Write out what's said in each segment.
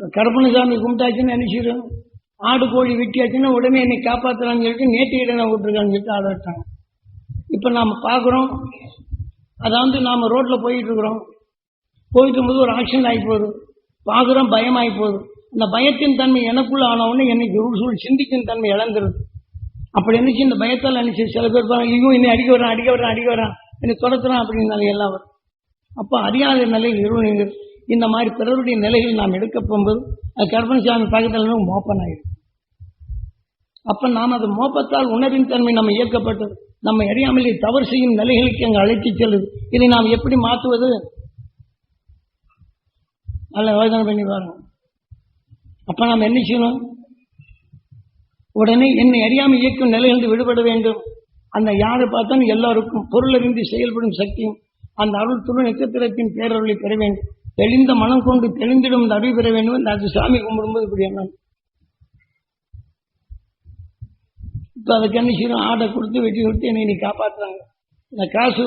கருப்பணசாமி கும்பிட்டாச்சுன்னு நினைச்சிடும் ஆடு கோழி வெட்டியாச்சுன்னா உடனே என்னை காப்பாற்றலாம்னு சொல்லிட்டு நேற்று இடனை விட்டுருக்கான்னு சொல்லிட்டு ஆட இப்போ நாம் பார்க்குறோம் அதாவது நாம் ரோட்டில் போயிட்டுருக்குறோம் போயிட்டு இருக்கும்போது ஒரு ஆக்சிடென்ட் ஆகி போகுது. பார்க்குறோம் பயமாகி போகுது. அந்த பயத்தின் தன்மை எனக்குள்ள ஆன உடனே என்னைக்கு ஒரு சூழ் சிந்திக்கும் தன்மை இழந்துருது. அப்படி நினைச்சு இந்த பயத்தால் நினச்சி சில பேர் பாருங்க ஐயோ என்னை அடிக்க வரான் அடிக்க வரான் அடிக்க வரான் என்னை துரத்துறான் அப்படின்னு எல்லாம் வரும். அப்போ அறியாத நிலையில் இருவீங்கள் இந்த மாதிரி பிறருடைய நிலையில் நாம் எடுக்க போகும்போது அது கர்ப்பணசாமி பக்கத்தில் மோப்பன் ஆயிடும். அப்ப நாம் அது மோப்பத்தால் உணர்வின் தன்மை நம்ம இயக்கப்பட்டது. நம்ம அறியாமலே தவறு செய்யும் நிலைகளுக்கு அங்கே அழைத்துச் செல்லுது. இதை நாம் எப்படி மாற்றுவது? நல்ல யோசனை பண்ணி பாருங்க. அப்ப நாம் என்ன செய்யணும்? உடனே என்னை அறியாமல் இயக்கும் நிலையிலிருந்து விடுபட வேண்டும். அந்த யாரை பார்த்தாலும் எல்லாருக்கும் பொருளறிந்து செயல்படும் சக்தியும் அந்த அருள் துணை நட்சத்திரத்தின் பேரருளை பெற வேண்டும். தெளிந்த மனம் கொண்டு தெளிந்திடும் இந்த அறிவு பெற வேண்டும். என்று அது சாமி கும்பிடும்போது இப்படி என்ன இப்போ அதுக்கு என்ன செய்யணும் ஆடை கொடுத்து வெட்டி கொடுத்து என்னை நீ காப்பாற்றுறாங்க இந்த காசு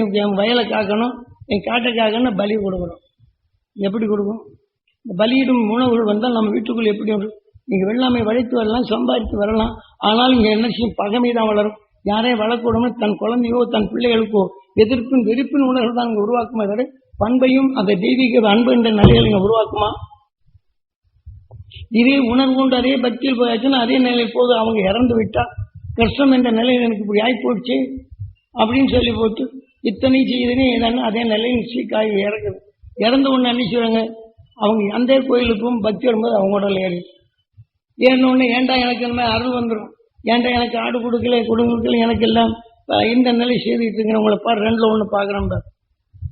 என் என் வயலை காக்கணும் என் காட்டை காக்கணும் பலி கொடுக்கணும். எப்படி கொடுக்கும்? இந்த பலியிடும் உணவுகள் வந்தால் நம்ம வீட்டுக்குள்ளே எப்படி வரும்? நீங்கள் வெள்ளாமை வளைத்து வரலாம் சம்பாதித்து வரலாம். ஆனால் இங்கே என்ன செய்யும்? பகமை தான் வளரும். யாரையும் வளர்க்கணும்னு தன் குழந்தையோ தன் பிள்ளைகளுக்கோ எதிர்ப்பின் வெறுப்பின் உணர்வு தான் உருவாக்குமே தவிர பண்பையும் அந்த தெய்வீக அன்பு என்ற நிலையில் இங்கே உருவாக்குமா? இதே உணர்வு கொண்டு அதே பக்தியில் போயாச்சுன்னா அதே நிலையில் போது அவங்க இறந்து விட்டா கஷ்டம் என்ற நிலையில் எனக்கு இப்படி ஆகி போச்சு அப்படின்னு சொல்லி போட்டு இத்தனை செய்தனே ஏதானு அதே நிலையில் சீக்காய் இறக்குது இறந்த ஒன்று அனுப்பிச்சுறாங்க அவங்க அந்த கோயிலுக்கும் பக்தி வரும்போது அவங்க உடல் ஏறி. ஏறின உடனே ஏன்டா எனக்கு இந்த மாதிரி அருள் வந்துடும் ஏன்டா எனக்கு ஆடு கொடுக்கல கொடுக்கல எனக்கு எல்லாம் இந்த நிலை செய்துட்டு இருக்கிறவங்களை பாரு ரெண்டில் ஒன்று பார்க்குறேன் பாரு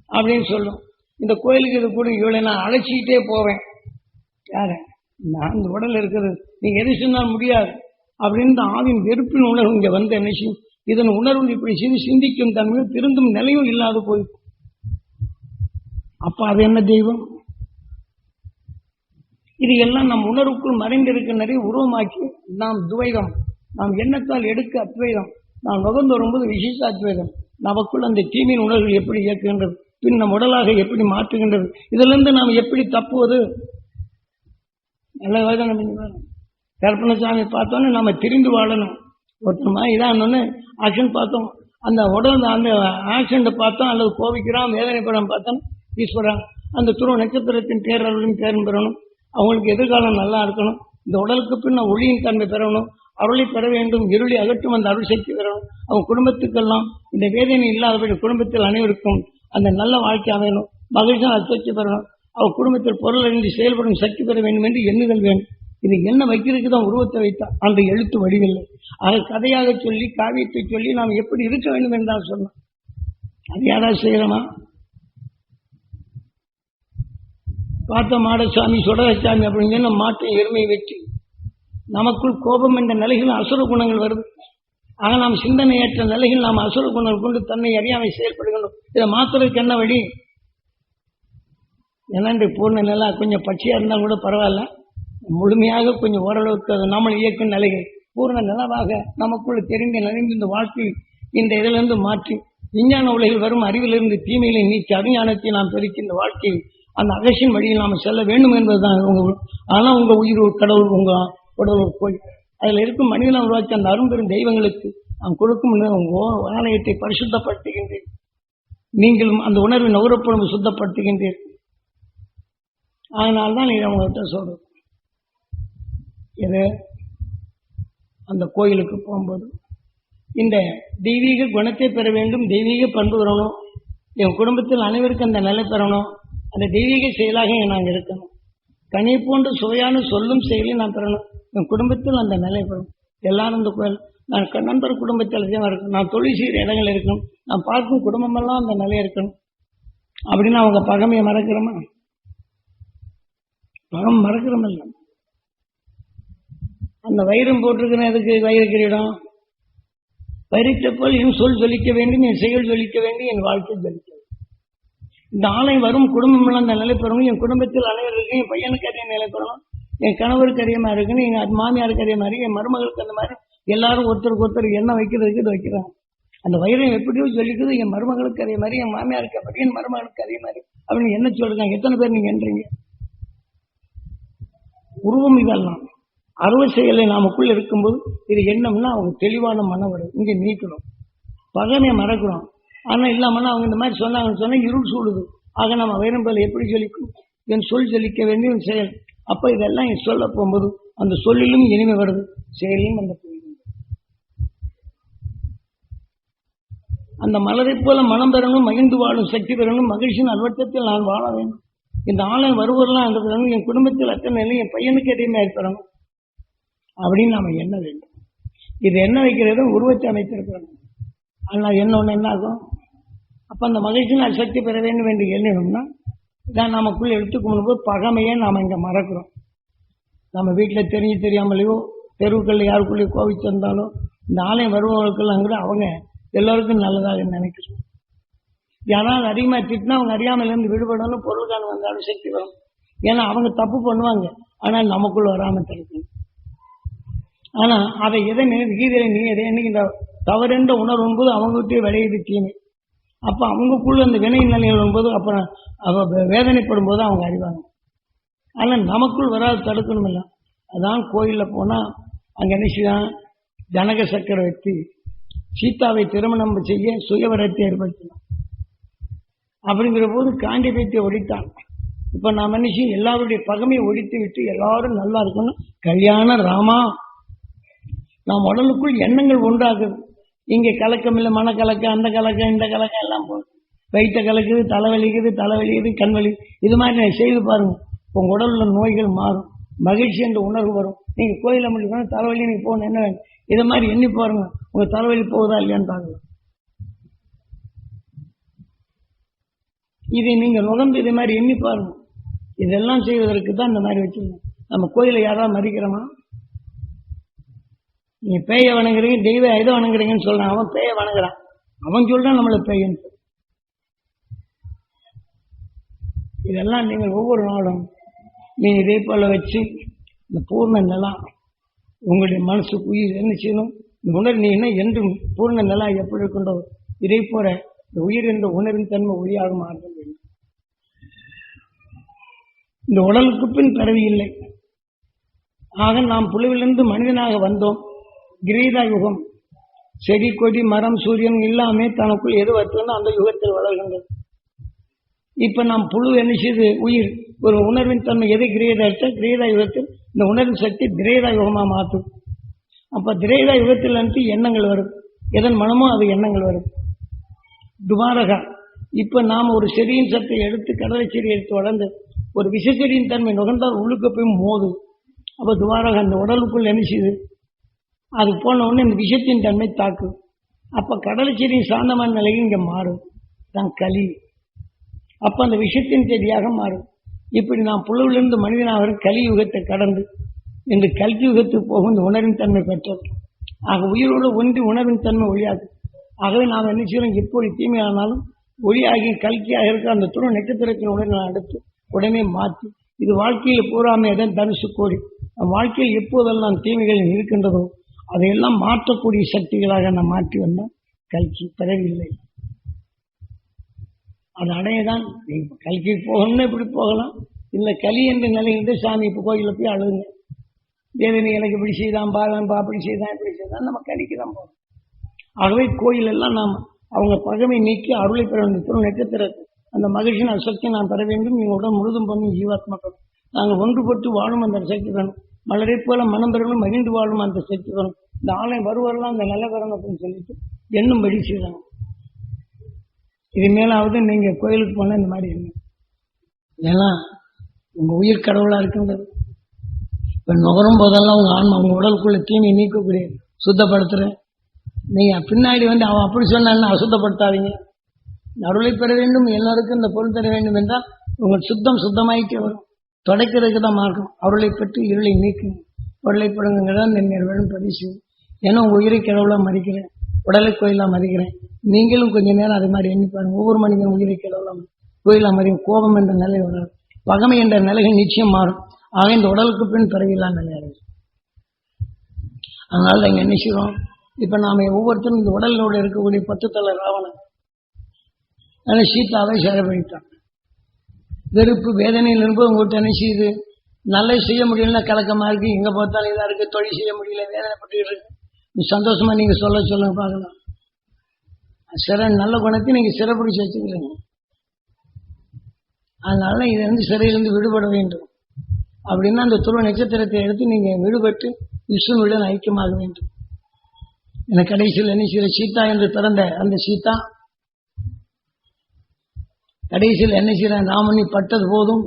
அப்படின்னு சொல்லும். இந்த கோயிலுக்கு இது கூட இவளை நான் அழைச்சிக்கிட்டே போவேன். யாரு? நான் இந்த உடல் இருக்கிறது நீங்க எது சொன்னால் முடியாது. அப்படின்னு இந்த ஆவின் வெறுப்பின் உணர்வு இங்க வந்த நிச்சயம் இதன் உணர்வு இப்படி செய்து சிந்திக்கும் தன்மையும் திருந்தும் நிலையும் இல்லாது போய். அப்ப அது என்ன தெய்வம்? இது எல்லாம் நம் உணர்வுக்குள் மறைந்திருக்க நிறைய உருவமாக்கி நாம் துவைதம். நாம் எண்ணத்தால் எடுக்க அத்வைதம். நாம் நுகர்ந்து வரும்போது விசேஷ அத்வைதம் நமக்குள் அந்த தீமின் உணர்வு எப்படி இயக்குகின்றது? பின் நம் உடலாக எப்படி மாற்றுகின்றது? இதிலிருந்து நாம் எப்படி தப்புவது? நல்ல வேதனை கற்பனசாமி பார்த்தோன்னே நம்ம திரிந்து வாழணும். ஒருத்தமா இதானோன்னு ஆக்ஷன் பார்த்தோம். அந்த உடல் அந்த ஆக்சிடென்ட் பார்த்தோம். அல்லது கோபிக்கிறான் வேதனைப்படம் பார்த்தோம். ஈஸ்வரன் அந்த துருவ நட்சத்திரத்தின் பேரருளின் பேரும் பெறணும். அவங்களுக்கு எதிர்காலம் நல்லா இருக்கணும். இந்த உடலுக்கு பின்ன ஒளியின் தன்மை பெறணும். அருளை பெற வேண்டும். இருளை அகற்றும் அந்த அருள் சக்தி பெறணும். அவங்க குடும்பத்துக்கெல்லாம் இந்த வேதனை இல்லாதபடி குடும்பத்தில் அனைவருக்கும் அந்த நல்ல வாழ்க்கை அமையணும். மகிழ்ச்சியாக அச்சத்தை பெறணும். அவள் குடும்பத்தில் பொருள் அறிந்து செயல்படும் சக்தி பெற வேண்டும் என்று எண்ணுதல் வேண்டும். இது என்ன வைக்கிறதுக்கு தான் உருவத்தை வைத்தான் அந்த எழுத்து வடிவில்லை. அதை கதையாக சொல்லி காவியத்தை சொல்லி நாம் எப்படி இருக்க வேண்டும் என்றால் சொன்னோம். அது யாராவது செய்யறோமா? பார்த்த மாடசாமி சுடகசாமி அப்படின்னு சொன்னா மாட்டை எருமை வெற்றி நமக்குள் கோபம் என்ற நிலையில் அசுர குணங்கள் வருது. ஆக நாம் சிந்தனையற்ற நிலையில் நாம் அசுர குணங்கள் கொண்டு தன்னை அறியாமை செயல்படுகின்றோம். இதை மாத்துறதுக்கு என்ன வழி? என்னண்டு பூர்ண நிலா கொஞ்சம் பச்சையாக இருந்தால் கூட பரவாயில்ல. முழுமையாக கொஞ்சம் ஓரளவுக்கு அது நம்மளை இயக்கும் நிலைகள். பூர்ண நிலவாக நமக்குள்ள தெரிந்து நிறைந்த இந்த வாழ்க்கை இந்த இதிலிருந்து மாற்றி விஞ்ஞான உலகில் வரும் அறிவிலிருந்து தீமைகளை நீக்கி அறிஞானத்தை நாம் பெருக்கி இந்த வாழ்க்கையில் அந்த அகசின் வழியில் நாம் செல்ல வேண்டும் என்பதுதான் உங்க ஆனால் உங்க உயிர் கடவுள் உங்க உடல் கோயில். அதில் இருக்கும் மனிதனை உருவாக்கி அந்த அரும்பெரும் தெய்வங்களுக்கு நாம் கொடுக்கும் உங்க ஆலயத்தை பரிசுத்தப்படுத்துகின்றேன். நீங்களும் அந்த உணர்வின் நுகரப்படும் சுத்தப்படுத்துகின்றீர்கள் அதனால்தான் நீ அவங்ககிட்ட சொல்றது இது அந்த கோயிலுக்கு போகும்போது. இந்த தெய்வீக குணத்தை பெற வேண்டும் தெய்வீக பண்பு வரணும். என் குடும்பத்தில் அனைவருக்கும் அந்த நிலை பெறணும். அந்த தெய்வீக செயலாக நாங்கள் இருக்கணும். கனி போன்று சுவையான சொல்லும் செயலையும் நான் பெறணும். என் குடும்பத்தில் அந்த நிலை பெறணும். எல்லாரும் இந்த கோயில் நான் நண்பர் குடும்பத்தில் தான் இருக்கணும் நான் தொழில் செய்கிற இடங்கள் இருக்கணும் நான் பார்க்கும் குடும்பமெல்லாம் அந்த நிலை இருக்கணும். அப்படின்னு அவங்க பகமையை மறக்கிறோமா? பகம் மறக்கிறோமில்ல. அந்த வைரம் போட்டிருக்கிற எதுக்கு வைர கிரீடம்? வைரத்தை போல் என் சொல் ஜொலிக்க வேண்டும் என் செயல் ஜொலிக்க வேண்டும் என் வாழ்க்கை ஜொலிக்க வேண்டும். இந்த ஆலை வரும் குடும்பமெல்லாம் அந்த நிலை பெறணும். என் குடும்பத்தில் அனைவருக்கும் என் பையனுக்கு அதே நிலை பெறணும். என் கணவருக்கு அதே மாதிரி இருக்கணும். என் மாமியாருக்கு அதே மாதிரி என் மருமகளுக்கு அந்த மாதிரி எல்லாரும் ஒருத்தருக்கு ஒருத்தர் என்ன வைக்கிறதுக்கு இது வைக்கிறாங்க. அந்த வைரம் எப்படியோ சொல்லிக்குது என் மருமகளுக்கு அதே மாதிரி என் மாமியாருக்கு அப்படி என் மருமகளுக்கு அதே மாதிரி. அப்படின்னு என்ன சொல்றாங்க எத்தனை பேர் நீங்க என்றீங்க? உருவம் இதெல்லாம். அறுவை செயலை நாமக்குள்ள இருக்கும்போது இது என்னம்னா அவங்க தெளிவான மனவரை வரும் இங்கே நீக்கணும். பகனை மறக்கிறோம். ஆனால் இல்லாமல் அவங்க இந்த மாதிரி சொன்னாங்கன்னு சொன்னால் இருள் சூடுது. ஆக நம்ம வேறும்போது எப்படி சொல்லிக்கும் என் சொல் சொல்லிக்க வேண்டிய செயல். அப்போ இதெல்லாம் என் சொல்ல போகும்போது அந்த சொல்லிலும் இனிமை வருது. செயலிலும் அந்த அந்த மலரைப் போல மனம் பெறணும் மகிழ்ந்து வாழும் சக்தி பெறணும் மகிழ்ச்சியின் அல்வட்டத்தில் நான் வாழ வேண்டும். இந்த ஆலயம் வருவரெல்லாம் அந்த பிறகு என் குடும்பத்தில் அத்தனை நிலை என் பையனுக்கு எதையுமே ஏற்படணும் அப்படின்னு நாம எண்ண வேண்டும். இது என்ன வைக்கிறது உருவத்தை அமைத்திருக்கிறோம். ஆனால் என்ன ஒன்று என்ன ஆகும்? அப்போ அந்த மகிழ்ச்சியின் சக்தி பெற வேண்டும் என்று எண்ணினோம்னா இதான் நமக்குள்ளே எடுத்துக்கொள்ளும் போது பகமையை நாம் இங்கே மறக்கிறோம். நம்ம வீட்டில் தெரிஞ்சு தெரியாமலேயோ தெருவுக்களில் யாருக்குள்ளேயோ கோவிச்சிருந்தாலோ இந்த ஆலயம் வருபவர்களுக்கெல்லாம் கூட அவங்க எல்லோருக்கும் நல்லதாக நினைக்கிறோம் யாராவது அதிகமாக திட்டினா அவங்க அறியாமலேருந்து விடுபடணும் பொருளுக்கான வந்தாலும் சக்தி வரும். ஏன்னா அவங்க தப்பு பண்ணுவாங்க. ஆனால் நமக்குள்ள வராமல் தடுக்கணும். ஆனால் அதை எதை நினை நீ எதை என்னைக்கு இந்த தவறென்ற உணர்வு என்பது அவங்ககிட்டயே விளையுது தீமை. அப்போ அவங்களுக்குள்ள அந்த வினை நிலைகள் வரும்போது அப்புறம் அவ வேதனைப்படும் போது அவங்க அறிவாங்க. ஆனால் நமக்குள் வராது தடுக்கணும் இல்லை அதான் கோயிலில் போனால் அங்கே என்ன செய்யலாம் ஜனக சக்கரவர்த்தி சீதாவை திருமணம் செய்ய சுயவரத்தை ஏற்படுத்தினான் அப்படிங்கிற போது காண்டிபேத்தை ஒழித்தான் இப்போ நான் மனுஷன் எல்லாருடைய பகமையை ஒழித்து விட்டு எல்லாரும் நல்லா இருக்கணும். கல்யாண ராமா. நாம் உடலுக்குள் எண்ணங்கள் உண்டாகுது. இங்கே கலக்கம் இல்லை மனக்கலக்கம் அந்த கலக்கம் இந்த கலக்கம் எல்லாம் போகுது. வயிற்ற கலக்குது தலைவலிக்குது தலைவலிக்குது கண் வலி. இது மாதிரி நான் செய்து பாருங்க. உங்க உடல்ல நோய்கள் மாறும். மகிழ்ச்சி என்ற உணர்வு வரும். நீங்க கோயில முடிக்கணும் தலைவலி நீங்க போகணும் என்ன? வேணும் இதை மாதிரி எண்ணி பாருங்க. உங்க தலைவலி போகுதா இல்லையான்னு பாருங்க. இதை நீங்க நுகர்ந்து இதே மாதிரி எண்ணி பாருங்க. இதெல்லாம் செய்வதற்கு தான் இந்த மாதிரி வச்சிருக்கோம் நம்ம கோயிலை யாராவது மதிக்கிறோமா? நீ பேய வணங்குறீங்க தெய்வ இதை வணங்குறீங்கன்னு சொல்றான். அவன் பேய வணங்குறான். அவன் சொல்றான் நம்மள பேயன்னு. இதெல்லாம் நீங்கள் ஒவ்வொரு நாளும் நீ இதே போல வச்சு இந்த பூர்ண நிலா உங்களுடைய மனசுக்கு உயிர் என்ன செய்யணும்? இந்த உணர் நீ என்ன என்றும் பூர்ண நிலா எப்படி இருக்கின்றோ இதே போல இந்த உயிர் என்ற உணர்வின் தன்மை ஒளியாக மாற்ற வேண்டும். இந்த உடலுக்கு பின் பிறவி இல்லை. ஆக நாம் புழுவிலிருந்து மனிதனாக வந்தோம். கிரீதா யுகம். செடி கொடி மரம் சூரியன் எல்லாமே தனக்குள் எது வச்சுன்னு அந்த யுகத்தில் வளர்கின்றது. இப்ப நாம் புழு என்ன செய்து? உயிர். ஒரு உணர்வின் தன்மை எதை கிரேதா எடுத்த கிரேதா யுகத்தில் இந்த உணர்வு சக்தி திரேதா யுகமாக மாற்றும். அப்போ திரேதா யுகத்தில் வந்து எண்ணங்கள் வரும். எதன் மனமோ அது எண்ணங்கள் வரும். துபாரகா இப்போ நாம் ஒரு செடியின் சத்தை எடுத்து கடலை செடி எடுத்து வளர்ந்து ஒரு விஷச்செடியின் தன்மை நுகர்ந்தால் உள்ளுக்கு போய் மோது. அப்போ துபாரகா அந்த உடலுக்குள் என்ன செய்யுது அது போன உடனே இந்த விஷத்தின் தன்மை தாக்கும். அப்போ கடலை செடியின் சாந்தமான நிலையில் இங்கே மாறும். தான் களி. அப்ப அந்த விஷத்தின் செடியாக மாறும். இப்படி நாம் புழுவிலிருந்து மனிதனாக கலியுகத்தை கடந்து இன்று கல்வி யுகத்துக்கு போகும் இந்த உணர்வின் தன்மை பெற்றோம். ஆக உயிரோடு ஒன்றி உணர்வின் தன்மை ஒழியாது. ஆகவே நாம் என்ன செய்யறோம் எப்படி தீமையானாலும் ஒளியாகி கல்கியாக இருக்கிற அந்த துணை நட்சத்திரத்தின் உடனே அடுத்து உடனே மாற்றி இது வாழ்க்கையில் பூராமே எதன் தனுசு கோடி. நம் வாழ்க்கையில் எப்போதெல்லாம் தீமைகள் இருக்கின்றதோ அதையெல்லாம் மாற்றக்கூடிய சக்திகளாக நாம் மாற்றி வந்தால் கல்கி பிறவில்லை. அது அடையதான். இப்போ கல்கி போகணும்னா இப்படி போகலாம். இல்லை களி என்ற நிலையிலிருந்து சாமி இப்போ கோயிலில் போய் அழுகுங்க. தேவனி எனக்கு இப்படி செய்தான் பா அப்படி செய்தான் இப்படி செய்தான் நம்ம கலிக்கு தான் போகணும். ஆகவே கோயில் எல்லாம் நாம் அவங்க பகமை நீக்கி அருளை பெற வேண்டும் திரு நட்சத்திரத்தை அந்த மகிழ்ச்சியின் சக்தியை நான் பெற வேண்டும். நீங்கள் உடல் முழுதும் பண்ணி ஜீவாத்மாக்கள் நாங்கள் ஒன்றுபட்டு வாழும் அந்த சக்தி வேணும் மலரை போல மனம் பெறணும் மகிழ்ந்து வாழும் அந்த சக்தி வேணும் இந்த ஆலயம் வருவரெல்லாம் அந்த நிலவரம் வரணும் அப்படின்னு சொல்லிட்டு என்னும் செய்யறாங்க செய்கிறாங்க மேலாவது நீங்க கோயிலுக்கு போனா இந்த மாதிரி எண்ணம் ஏன்னா உங்க உயிர் கடவுளா இருக்கின்றது இப்ப நுகரும் போதெல்லாம் உங்க ஆன்மா உங்க உடலுக்குள்ள தீமை நீக்கக்கூடிய சுத்தப்படுத்துறேன். நீங்க பின்னாடி வந்து அவன் அப்படி சொன்னான்னு அசுத்தப்படுத்தாதீங்க. அருளை பெற வேண்டும் எல்லாருக்கும் இந்த பொருள் தர வேண்டும் என்றால் உங்கள் சுத்தம் சுத்தமாயிட்டே வரும். தொடக்கிறதுக்கு தான் மார்க்கம். அருளை பெற்று இருளை நீக்கும் பொருளை படுங்கிறதான் நின்று வேணும் பரிசு ஏன்னா உங்கள் உயிரை கடவுளா மறிக்கிறேன். உடலை கோயிலாக மதிக்கிறேன். நீங்களும் கொஞ்ச நேரம் அது மாதிரி எண்ணி பாருங்க. ஒவ்வொரு மனிதனும் உயிரை கடவுளா கோயிலா மதிக்கும் கோபம் என்ற நிலை வராது. பகமை என்ற நிலைகள் நிச்சயம் மாறும். ஆக இந்த உடலுக்கு பின் பிறவில்லா நிலை. அதனால தான் இங்க என்ன செய்வோம் இப்போ நாம ஒவ்வொருத்தரும் இந்த உடலோடு இருக்கக்கூடிய பத்து தலை ராவணன். அதனால சீதாவை சிறைப்படுத்தான் வெறுப்பு வேதனையில் இருப்பது உங்கள்கிட்ட என்ன செய்யுது? நல்லது செய்ய முடியலன்னா கலக்கமாக இருக்குது எங்க பார்த்தாலும் இதாக இருக்கு. தொழில் செய்ய முடியல. வேதனைப்பட்டு இருக்கு. சந்தோஷமா நீங்க சொல்ல சொல்லுங்க பார்க்கலாம். சிற நல்ல குணத்தை நீங்க சிறப்பிடிச்சு வச்சுக்கிறீங்க. அதனால இதிலிருந்து வந்து சிறையிலிருந்து விடுபட வேண்டும். அப்படின்னா அந்த துருவ நட்சத்திரத்தை எடுத்து நீங்க விடுபட்டு விஷ்ணுவுடன் ஐக்கியமாக வேண்டும். என கடைசியில் என்ன செய்ய சீதா என்று பிறந்த அந்த சீதா கடைசியில் என்ன செய்யறான் ராமனி பட்டது போதும்.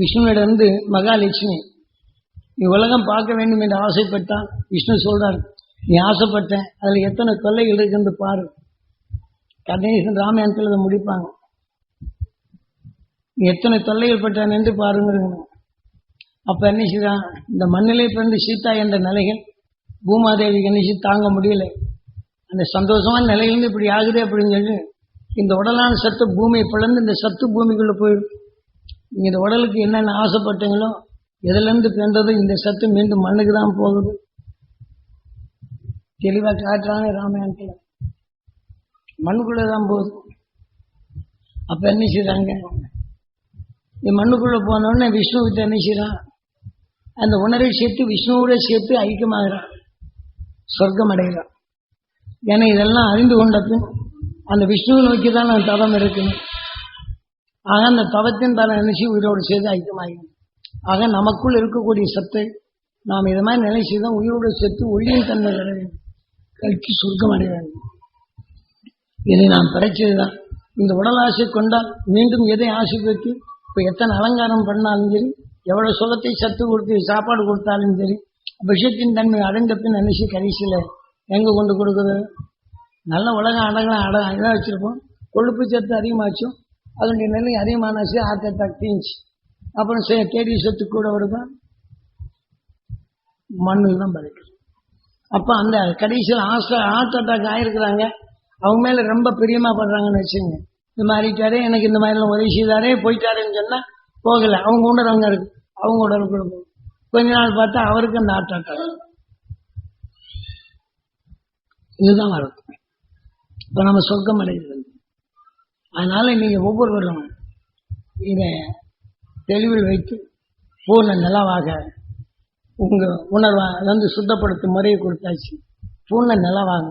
விஷ்ணுவிடமிருந்து மகாலட்சுமி உலகம் பார்க்க வேண்டும் என்று ஆசைப்பட்டான். விஷ்ணு சொல்றார் நீ ஆசைப்பட்டேன். அதில் எத்தனை தொல்லைகள் இருக்குன்னு பாரு. கணேசன் ராமாயணத்தில் அதை முடிப்பாங்க. நீ எத்தனை தொல்லைகள் பட்டான் என்று பாருங்கிறீங்க. அப்போ என்ன செய்தான் இந்த மண்ணிலே பிறந்து சீதா என்ற நிலைகள் பூமாதேவிக்கு கணேசி தாங்க முடியல. அந்த சந்தோஷமான நிலையிலேருந்து இப்படி ஆகுது அப்படின்னு சொல்லி இந்த உடலான சத்து பூமியை பிளந்து இந்த சத்து பூமிக்குள்ளே போயிடும். நீங்கள் இந்த உடலுக்கு என்னென்ன ஆசைப்பட்டீங்களோ எதுலேருந்து பிறந்ததோ இந்த சத்து மீண்டும் மண்ணுக்கு தான் போகுது. தெளிவா காட்டுறாங்க ராமாயணத்துல. மண்ணுக்குள்ளே தான் போகுது. அப்ப என்ன செய்றாங்க? இந்த மண்ணுக்குள்ள போனோடனே விஷ்ணு கிட்ட என்ன செய்கிறான் அந்த உணர்வை சேர்த்து விஷ்ணுவோட சேர்த்து ஐக்கியமாகிறான். சொர்க்கம் அடைகிறான். ஏன்னா இதெல்லாம் அறிந்து கொண்டது அந்த விஷ்ணுவை நோக்கி தான் நான் தவம் இருக்கணும் ஆக அந்த தவத்தின் தலை நினைச்சு உயிரோடு சேர்த்து ஐக்கியமாகும் ஆக நமக்குள் இருக்கக்கூடிய சத்தை நாம் இது மாதிரி நிலை தான் உயிரோடு சேர்த்து ஒளியின் தன்மை பெற வேண்டும் சொர்க்கம் அடைய வேண்டும் இதை நாம் படைச்சதுதான். இந்த உடல் ஆசை கொண்டால் மீண்டும் எதை ஆசை வைத்து இப்போ எத்தனை அலங்காரம் பண்ணாலும் சரி எவ்வளோ சுகத்தை சத்து கொடுத்து சாப்பாடு கொடுத்தாலும் சரி விஷயத்தின் தன்மை அடைந்த பின் நினைச்சு கடைசியில் எங்கே கொண்டு கொடுக்குது? நல்ல உலகம் அடங்கலாம் அட இதாக வச்சுருப்போம். கொழுப்பு சத்து அதிகமாச்சும் அதனுடைய நிலை அதிகமானாச்சு ஹார்ட் அட்டாக் தீஞ்சு அப்புறம் கேடி சத்து கூட வருதான் மண்ணில் தான் பறிக்குது அப்போ அந்த கடைசியில் ஹாஸ்டல் ஹார்ட் அட்டாக் ஆயிருக்கிறாங்க. அவங்க மேல ரொம்ப பிரியமா படுறாங்கன்னு வச்சுங்க இந்த மாதிரிட்டாரு எனக்கு இந்த மாதிரிலாம் உதவி செய்தாரே போயிட்டாருன்னு சொன்னா போகல. அவங்க உணர்வங்க இருக்கு. அவங்க உடல் கொடுக்கும் கொஞ்ச நாள் பார்த்தா அவருக்கு அந்த ஹார்ட் அட்டாக் இதுதான் வரும். இப்ப நம்ம சொர்க்கம் அடைகிறது அதனால நீங்க ஒவ்வொருவரும் இதை தெளிவில் வைத்து பூர்ண நிலவாக உங்கள் உணர்வை வந்து சுத்தப்படுத்தும் முறையை கொடுத்தாச்சு. பூர்ண நிலவாக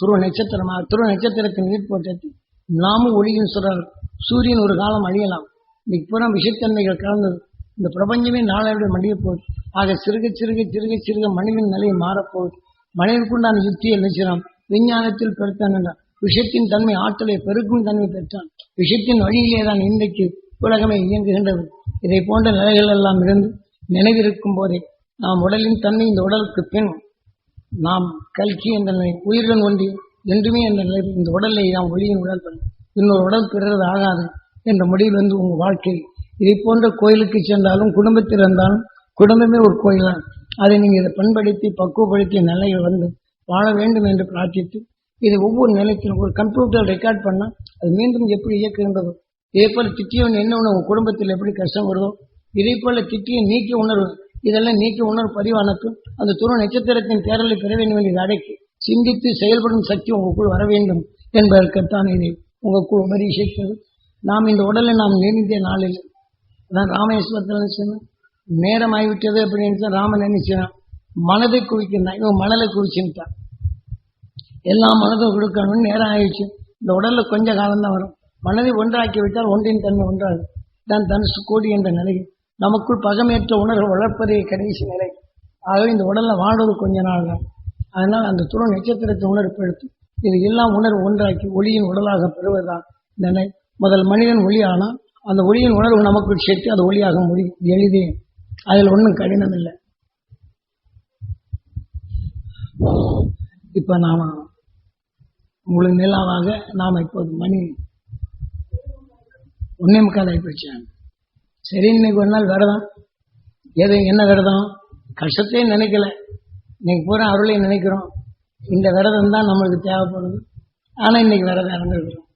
துருவ நட்சத்திரமா துருவ நட்சத்திரத்தின் ஈர்ப்போட்டத்தை நாமும் ஒளியும் சொல்றார் சூரியன் ஒரு காலம் அழியலாம். இன்னைக்கு பூரா விஷத்தன்மைகள் கலந்தது. இந்த பிரபஞ்சமே நாளோட மடிய போகுது. ஆக சிறுக சிறுக சிறுக சிறுக மனிதன் நிலையை மாறப்போகுது மனிதனுக்குண்டான யுக்தியை நிச்சயம் விஞ்ஞானத்தில் பெருத்தான் என்றான் விஷயத்தின் தன்மை ஆற்றலை பெருக்கும் தன்மை பெற்றான். விஷயத்தின் வழியிலே தான் இன்றைக்கு உலகமே இயங்குகின்றது. இதை போன்ற நிலைகள் எல்லாம் இருந்து நினைவிருக்கும் போதே நாம் உடலின் தன்மை இந்த உடலுக்கு பின் நாம் கல்கி என்ற நிலை உயிருடன் ஒன்றி என்றுமே என்ற நிலை இந்த உடலை நாம் ஒளியின் உடல் இன்னொரு உடல் பிறகு ஆகாது என்ற முடிவில் வந்து உங்கள் வாழ்க்கை. இதை போன்ற கோயிலுக்கு சென்றாலும் குடும்பத்தில் இருந்தாலும் குடும்பமே ஒரு கோயில் தான் அதை நீங்கள் இதை பண்படுத்தி பக்குவப்படுத்திய நிலையில் வந்து வாழ வேண்டும் என்று பிரார்த்தித்து இது ஒவ்வொரு நிலையத்திலும் ஒரு கம்ப்யூட்டர் ரெக்கார்ட் பண்ணால் அது மீண்டும் எப்படி இயக்குகின்றதோ? இதே போல் திட்டியவன் என்ன உணவு? உங்கள் குடும்பத்தில் எப்படி கஷ்டம் வருதோ? இதே போல திட்டியை நீக்கிய உணர்வு. இதெல்லாம் நீக்கி உணர்வு பதிவானக்கும் அந்த துரு நட்சத்திரத்தின் தேரலை பெற வேண்டும் என்று இதை சிந்தித்து செயல்படும் சக்தி உங்களுக்குள் வர வேண்டும் என்பதற்குத்தான் இதை உங்களுக்குள் உபதேசித்தது நாம் இந்த உடலை நாம் நியமித்த நாளில் அதான் ராமேஸ்வரத்தில் சொன்னேன் நேரம் ஆகிவிட்டது அப்படின்னு ராமன் நினைச்சான் மனதை குவிக்கிறான் இவன் மணலை குவிச்சுட்டான். எல்லா மனதும் கொடுக்கணும்னு நேரம் ஆயிடுச்சு. இந்த உடல்ல கொஞ்ச காலம் தான் வரும். மனதை ஒன்றாக்கி விட்டால் ஒன்றின் தன்மை ஒன்றாகும். தான் தனுசு கோடி என்ற நிலை நமக்குள் பகமேற்ற உணர்வு வளர்ப்பதே கடைசி நிலை. ஆகவே இந்த உடலில் வாழ்வது கொஞ்ச நாள் தான். அதனால் அந்த துணை நட்சத்திரத்தை உணர்வுப்படுத்தி இது எல்லாம் உணர்வு ஒன்றாக்கி ஒளியின் உடலாக பெறுவதுதான் நிலை. முதல் மனிதன் ஒளி ஆனால் அந்த ஒளியின் உணர்வு நமக்குள் சேர்த்து அது ஒளியாக முடியும் எளிதே. அதில் ஒன்றும் கடினம் இல்லை. இப்போ நாம் முழு நிலாவாக நாம் இப்போது மணி ஒன்றே முக்கால் ஆகிப்போச்சு சரி இன்னைக்கு ஒரு நாள் விரதம். எது என்ன விரதம்? கஷ்டத்தையும் நினைக்கல. இன்னைக்கு பூரா அருளையும் நினைக்கிறோம். இந்த விரதம் தான் நம்மளுக்கு தேவைப்படுது. ஆனால் இன்னைக்கு விரதம் இறந்துருக்கிறோம்.